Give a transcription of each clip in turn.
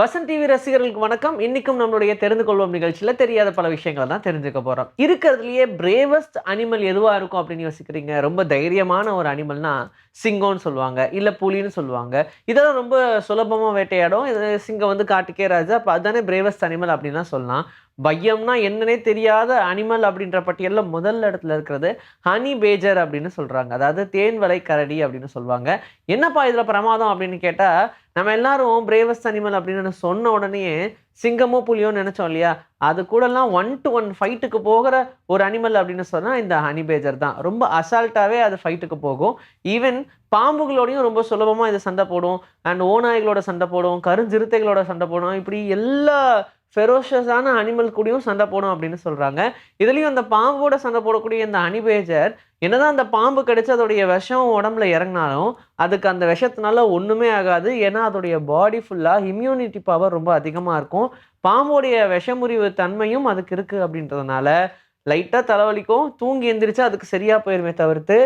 Vasanth TV ரசிகர்களுக்கு வணக்கம். இன்னைக்கும் நம்மளுடைய தெரிந்து கொள்வோம் நிகழ்ச்சியில் தெரியாத பல விஷயங்களை தான் தெரிஞ்சுக்க போகிறோம் இருக்கிறதுலையே பிரேவஸ்ட் அனிமல் எதுவாக இருக்கும் அப்படின்னு யோசிக்கிறீங்க? ரொம்ப தைரியமான ஒரு அனிமல்னா சிங்கம்னு சொல்லுவாங்க இல்லை புலின்னு சொல்லுவாங்க. இதெல்லாம் ரொம்ப சுலபமாக வேட்டையாடும். இது சிங்கம் வந்து காட்டுக்கே ராஜா. அப்போ அதுதானே பிரேவஸ்ட் அனிமல் அப்படின்லாம் சொல்லலாம். பையம்னா என்னன்னே தெரியாத அனிமல் அப்படின்ற பட்டியலில் முதல் இடத்துல இருக்கிறது ஹனி பேஜர் அப்படின்னு சொல்கிறாங்க அதாவது தேன்வலை கரடி அப்படின்னு சொல்லுவாங்க. என்னப்பா இதில் பிரமாதம் அப்படின்னு கேட்டால் நம்ம எல்லாரும் பிரேவஸ்ட் அனிமல் அப்படின்னு சொன்ன உடனே சிங்கமோ புலியோ நினச்சோம் இல்லையா? அது கூடலாம் ஒன் டு ஒன் ஃபைட்டுக்கு போகிற ஒரு அனிமல் அப்படின்னு சொன்னால் இந்த ஹனி பேஜர் தான். ரொம்ப அசால்ட்டாகவே அது ஃபைட்டுக்கு போகும். ஈவன் பாம்புகளோடையும் ரொம்ப சுலபமாக இது சண்டை போடும். அண்ட் ஓநாய்களோட சண்டை போடும். கருஞ்சிறுத்தைகளோட சண்டை போடும். இப்படி எல்லா ஃபெரோஷஸான அனிமல் கூடயும் சண்டை போடும் அப்படின்னு சொல்கிறாங்க இதுலேயும் அந்த பாம்போட சண்டை போடக்கூடிய இந்த அனிபேஜர் என்னதான் அந்த பாம்பு கடிச்சு அதோடைய விஷம் உடம்புல இறங்கினாலும் அதுக்கு அந்த விஷத்தினால ஒன்றுமே ஆகாது. ஏன்னா அதோடைய பாடி ஃபுல்லாக இம்யூனிட்டி பவர் ரொம்ப அதிகமாக இருக்கும். பாம்போடைய விஷமுறிவு தன்மையும் அதுக்கு இருக்குது அப்படின்றதுனால லைட்டாக தலைவலிக்கும் தூங்கி எந்திரிச்சு அதுக்கு சரியாக போயிருமே தவிர்த்து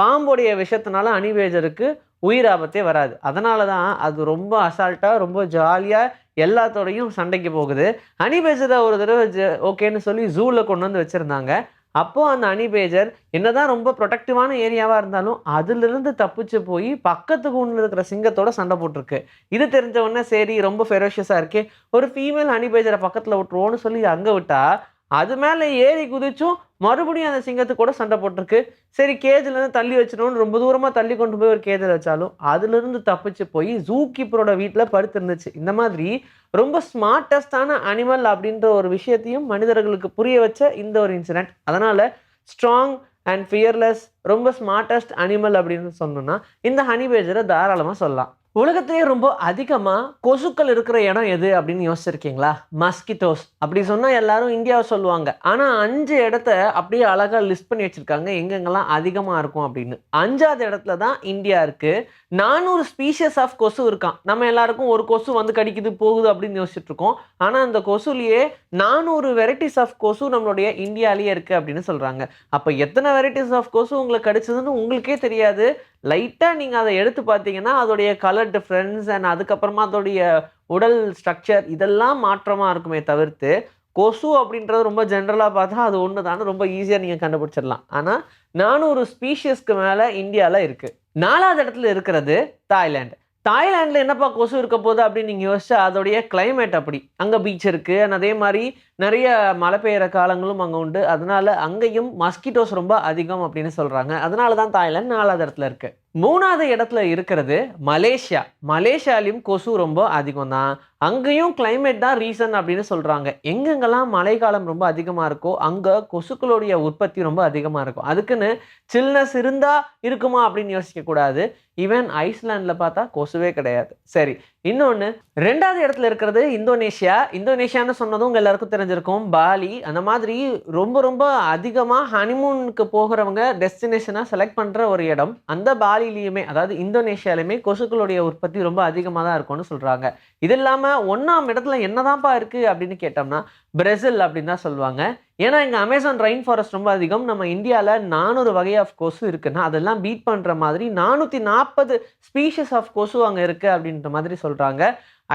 பாம்புடைய விஷத்தினால அனிவேஜருக்கு உயிர் ஆபத்தே வராது. அதனால தான் அது ரொம்ப அசால்ட்டாக ரொம்ப ஜாலியாக எல்லாத்தோடையும் சண்டைக்கு போகுது. அனிபேஜரை ஒரு தடவை ஜ- ஓகேன்னு சொல்லி ஜூவில் கொண்டு வந்து வச்சுருந்தாங்க. அப்போது அந்த அனிபேஜர் என்னதான் ரொம்ப ப்ரொடக்டிவான ஏரியாவாக இருந்தாலும் அதிலிருந்து தப்பிச்சு போய் பக்கத்து கூண்டில் இருக்கிற சிங்கத்தோட சண்டை போட்டிருக்கு. இது தெரிஞ்ச உடனே சரி ரொம்ப ஃபெரோஷியஸாக இருக்கே ஒரு ஃபீமேல் அனிபேஜரை பக்கத்தில் விட்டுருவோன்னு சொல்லி அங்கே விட்டால் அது மேலே ஏறி குதிச்சும் மறுபடியும் அந்த சிங்கத்து கூட சண்டை போட்டிருக்கு. சரி கேஜிலேருந்து தள்ளி வச்சிடணும்னு ரொம்ப தூரமாக தள்ளி கொண்டு போய் ஒரு கேஜில் வச்சாலும் அதுலேருந்து தப்பிச்சு போய் ஜூ கீப்பரோட வீட்டில் படுத்து இருந்துச்சு இந்த மாதிரி ரொம்ப ஸ்மார்ட்டஸ்டான அனிமல் அப்படின்ற ஒரு விஷயத்தையும் மனிதர்களுக்கு புரிய வச்ச இந்த ஒரு இன்சிடென்ட் அதனால் ஸ்ட்ராங் அண்ட் ஃபியர்லெஸ் ரொம்ப ஸ்மார்ட்டஸ்ட் அனிமல் அப்படின்னு சொன்னோம்னா இந்த ஹனி பேஜரை தாராளமாக சொல்லலாம். உலகத்திலேயே ரொம்ப அதிகமாக கொசுக்கள் இருக்கிற இடம் எது அப்படின்னு யோசிச்சிருக்கீங்களா? மஸ்கிட்டோஸ் அப்படி சொன்னால் எல்லாரும் இந்தியாவை சொல்லுவாங்க. ஆனால் அஞ்சு இடத்த அப்படியே அழகாக லிஸ்ட் பண்ணி வச்சுருக்காங்க. எங்கெங்கெல்லாம் அதிகமாக இருக்கும் அப்படின்னு. அஞ்சாவது இடத்துல தான் இந்தியா இருக்குது நானூறு ஸ்பீஷியஸ் ஆஃப் கொசு இருக்கான் நம்ம எல்லாருக்கும் ஒரு கொசு வந்து கடிக்குது போகுது அப்படின்னு யோசிச்சுட்டு இருக்கோம். ஆனால் அந்த கொசுலேயே நானூறு வெரைட்டிஸ் ஆஃப் கொசு நம்மளுடைய இந்தியாலேயே இருக்குது அப்படின்னு சொல்கிறாங்க அப்போ எத்தனை வெரைட்டிஸ் ஆஃப் கொசு உங்களுக்கு கடிச்சதுன்னு உங்களுக்கே தெரியாது. லைட்டாக நீங்கள் அதை எடுத்து பார்த்தீங்கன்னா அதோடைய கலர் டிஃப்ரென்ஸ் அண்ட் அதுக்கப்புறமா அதோடைய உடல் ஸ்ட்ரக்சர் இதெல்லாம் மாற்றமாக இருக்குமே தவிர்த்து கொசு அப்படின்றது ரொம்ப ஜென்ரலாக பார்த்தா அது ஒன்று தானே ரொம்ப ஈஸியாக நீங்கள் கண்டுபிடிச்சிடலாம். ஆனால் நானூறு ஸ்பீஷியஸ்க்கு மேலே இந்தியாவில் இருக்குது நாலாவது இடத்துல இருக்கிறது தாய்லாந்து. தாய்லாண்டில் என்னப்பா கொசு இருக்க போகுது அப்படின்னு நீங்கள் யோசிச்சா அதோடைய கிளைமேட் அப்படி. அங்கே பீச் இருக்குது அண்ட் அதே மாதிரி நிறைய மழை பெய்கிற காலங்களும் அங்கே உண்டு. அதனால அங்கேயும் மஸ்கிட்டோஸ் ரொம்ப அதிகம் அப்படின்னு சொல்கிறாங்க அதனால தான் தாய்லாந்து நாலாவது இடத்துல இருக்குது மூணாவது இடத்துல இருக்கிறது மலேசியா. மலேசியாலையும் கொசு ரொம்ப அதிகம் தான் அங்கேயும் கிளைமேட் தான் ரீசன் அப்படின்னு சொல்கிறாங்க எங்கெங்கெல்லாம் மழைக்காலம் ரொம்ப அதிகமாக இருக்கோ அங்கே கொசுக்களுடைய உற்பத்தி ரொம்ப அதிகமாக இருக்கும். அதுக்குன்னு சில்னஸ் இருந்தால் இருக்குமா அப்படின்னு யோசிக்கக்கூடாது. ஈவன் ஐஸ்லாண்டில் பார்த்தா கொசுவே கிடையாது. சரி இன்னொன்று ரெண்டாவது இடத்துல இருக்கிறது இந்தோனேஷியா. இந்தோனேஷியான்னு சொன்னதும் உங்கள் எல்லாருக்கும் தெரிஞ்சிருக்கும். பாலி அந்த மாதிரி ரொம்ப ரொம்ப அதிகமாக ஹனிமூனுக்கு போகிறவங்க டெஸ்டினேஷனாக செலக்ட் பண்ணுற ஒரு இடம். அந்த பாலிலையுமே அதாவது இந்தோனேஷியாலையுமே கொசுக்களுடைய உற்பத்தி ரொம்ப அதிகமாக தான் இருக்கும்னு சொல்கிறாங்க இது இல்லாமல் ஒன்றாம் இடத்துல என்னதான்ப்பா இருக்குது அப்படின்னு கேட்டோம்னா பிரேசில் அப்படின்னு தான் சொல்லுவாங்க. ஏன்னா இங்கே அமேசான் ரெயின் ஃபாரஸ்ட் ரொம்ப அதிகம். நம்ம இந்தியாவில் நானூறு வகை ஆஃப் கொசு இருக்குன்னா அதெல்லாம் பீட் பண்ணுற மாதிரி நானூற்றி நாற்பது ஸ்பீஷஸ் ஆஃப் கொசு அங்கே இருக்குது அப்படின்ற மாதிரி சொல்கிறாங்க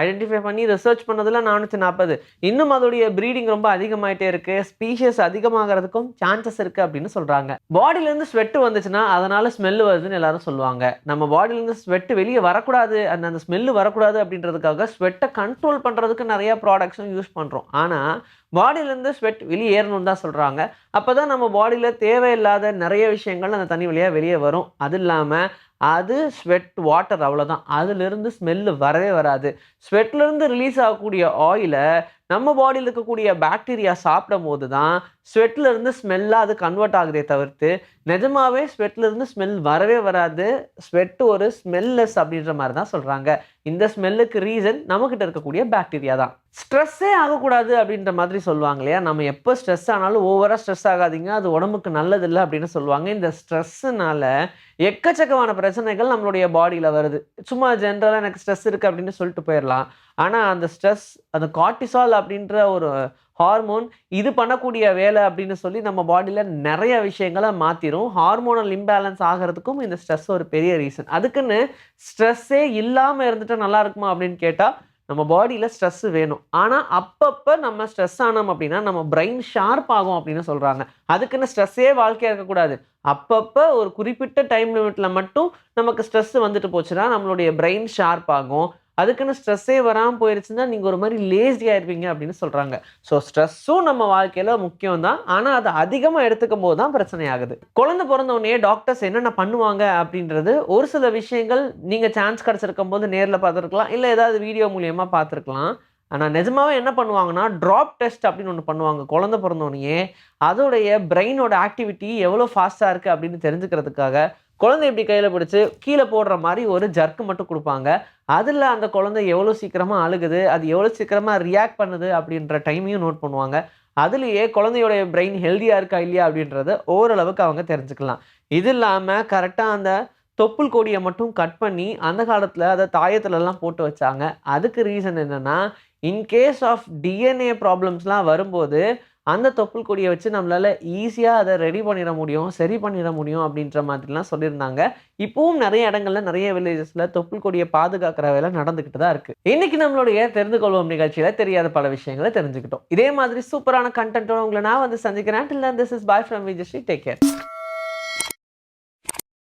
ஐடென்டிஃபை பண்ணி ரிசர்ச் பண்ணதில் நானூற்றி நாற்பது இன்னும் அதோடைய ப்ரீடிங் ரொம்ப அதிகமாயிட்டே இருக்கு. ஸ்பீஷியஸ் அதிகமாகிறதுக்கும் சான்சஸ் இருக்கு அப்படின்னு சொல்றாங்க. பாடியிலேருந்து ஸ்வெட் வந்துச்சுன்னா அதனால ஸ்மெல் வருதுன்னு எல்லாரும் சொல்லுவாங்க. நம்ம பாடியிலேருந்து ஸ்வெட் வெளியே வரக்கூடாது. அந்த அந்த ஸ்மெல்லு வரக்கூடாது அப்படின்றதுக்காக ஸ்வெட்டை கண்ட்ரோல் பண்ணுறதுக்கு நிறைய ப்ராடக்ட்ஸும் யூஸ் பண்ணுறோம் ஆனால் பாடியிலேருந்து ஸ்வெட் வெளியேறணும்னு தான் சொல்கிறாங்க அப்போ தான் நம்ம பாடியில் தேவையில்லாத நிறைய விஷயங்கள் அந்த தண்ணி வழியாக வெளியே வரும். அது இல்லாமல் அது ஸ்வெட் வாட்டர் அவ்வளோதான் அதுலேருந்து ஸ்மெல்லு வரவே வராது. ஸ்வெட்லேருந்து ரிலீஸ் ஆகக்கூடிய ஆயிலை நம்ம பாடியில் இருக்கக்கூடிய பாக்டீரியா சாப்பிடும் போது தான் ஸ்வெட்லேருந்து ஸ்மெல்லாக அது கன்வெர்ட் ஆகுதே தவிர்த்து நிஜமாவே ஸ்வெட்லேருந்து ஸ்மெல் வரவே வராது. ஸ்வெட் ஒரு ஸ்மெல்லெஸ் அப்படின்ற மாதிரி தான் சொல்கிறாங்க இந்த ஸ்மெல்லுக்கு ரீசன் நம்மக்கிட்ட இருக்கக்கூடிய பாக்டீரியா தான். ஸ்ட்ரெஸ்ஸே ஆகக்கூடாது அப்படின்ற மாதிரி சொல்லுவாங்க இல்லையா? நம்ம எப்போ ஸ்ட்ரெஸ் ஆனாலும் ஓவராக ஸ்ட்ரெஸ் ஆகாதீங்க. அது உடம்புக்கு நல்லதில்லை அப்படின்னு சொல்லுவாங்க. இந்த ஸ்ட்ரெஸ்ஸுனால எக்கச்சக்கமான பிரச்சனைகள் நம்மளுடைய பாடியில் வருது. சும்மா ஜென்ரலாக எனக்கு ஸ்ட்ரெஸ் இருக்குது அப்படின்னு சொல்லிட்டு போயிடலாம். ஆனால் அந்த ஸ்ட்ரெஸ் அந்த கார்டிசால் அப்படின்ற ஒரு ஹார்மோன் இது பண்ணக்கூடிய வேலை அப்படின்னு சொல்லி நம்ம பாடியில் நிறைய விஷயங்களை மாற்றிடும் ஹார்மோனல் இம்பேலன்ஸ் ஆகிறதுக்கும் இந்த ஸ்ட்ரெஸ் ஒரு பெரிய ரீசன் அதுக்குன்னு ஸ்ட்ரெஸ்ஸே இல்லாமல் இருந்துட்டு நல்லா இருக்குமா அப்படின்னு கேட்டால் நம்ம பாடியில் ஸ்ட்ரெஸ் வேணும். ஆனால் அப்பப்போ நம்ம ஸ்ட்ரெஸ் ஆனோம் அப்படின்னா நம்ம பிரெயின் ஷார்ப் ஆகும் அப்படின்னு சொல்கிறாங்க அதுக்குன்னு ஸ்ட்ரெஸ்ஸே வாழ்க்கையாக இருக்கக்கூடாது. அப்பப்போ ஒரு குறிப்பிட்ட டைம் லிமிட்டில் மட்டும் நமக்கு ஸ்ட்ரெஸ் வந்துட்டு போச்சுன்னா நம்மளுடைய பிரெயின் ஷார்ப் ஆகும். அதுக்குன்னு ஸ்ட்ரெஸ்ஸே வராமல் போயிருச்சுன்னா நீங்கள் ஒரு மாதிரி லேசி ஆயிருப்பீங்க அப்படின்னு சொல்கிறாங்க ஸோ ஸ்ட்ரெஸ்ஸும் நம்ம வாழ்க்கையில் முக்கியம் தான் ஆனால் அதை அதிகமாக எடுத்துக்கும் போது தான் பிரச்சனை ஆகுது குழந்தை பிறந்தவுடனே டாக்டர்ஸ் என்னென்ன பண்ணுவாங்க அப்படின்றது ஒரு சில விஷயங்கள் நீங்கள் சான்ஸ் கிடச்சிருக்கும் போது நேரில் பார்த்துருக்கலாம். இல்லை ஏதாவது வீடியோ மூலியமாக பார்த்துருக்கலாம். ஆனால் நிஜமாவே என்ன பண்ணுவாங்கன்னா ட்ராப் டெஸ்ட் அப்படின்னு ஒன்று பண்ணுவாங்க குழந்தை பிறந்தோடனே அதோடைய பிரெயினோட ஆக்டிவிட்டி எவ்வளோ ஃபாஸ்ட்டாக இருக்குது அப்படின்னு தெரிஞ்சுக்கிறதுக்காக குழந்தை இப்படி கையில் பிடிச்சி கீழே போடுற மாதிரி ஒரு ஜர்க்கு மட்டும் கொடுப்பாங்க. அதில் அந்த குழந்தை எவ்வளோ சீக்கிரமாக அழுகுது அது எவ்வளோ சீக்கிரமாக ரியாக்ட் பண்ணுது அப்படின்ற டைமையும் நோட் பண்ணுவாங்க. அதுலேயே குழந்தையோடைய பிரெயின் ஹெல்த்தியாக இருக்கா இல்லையா அப்படின்றத ஓரளவுக்கு அவங்க தெரிஞ்சுக்கலாம். இது இல்லாமல் கரெக்டாக அந்த தொப்புள் கொடியை மட்டும் கட் பண்ணி அந்த காலத்தில் அதை தாயத்துலலாம் போட்டு வச்சாங்க. அதுக்கு ரீசன் என்னென்னா இன்கேஸ் ஆஃப் டிஎன்ஏ ப்ராப்ளம்ஸ்லாம் வரும்போது அந்த தொப்புள் கொடியை வச்சு நம்மளால் ஈஸியாக அதை ரெடி பண்ணிட முடியும் சரி பண்ணிட முடியும் அப்படின்ற மாதிரிலாம் சொல்லியிருந்தாங்க. இப்போவும் நிறைய இடங்கள்ல நிறைய வில்லேஜஸில் தொப்புள் கொடியை பாதுகாக்கிற வேலை நடந்துக்கிட்டு தான் இருக்குது இன்னைக்கு நம்மளுடைய தெரிந்து கொள்வோம் நிகழ்ச்சியில் தெரியாத பல விஷயங்களை தெரிஞ்சுக்கிட்டோம். இதே மாதிரி சூப்பரான கண்டென்ட்டோட உங்களை நான் வந்து சந்திக்கிறேன். This is bye from Vijayasri take care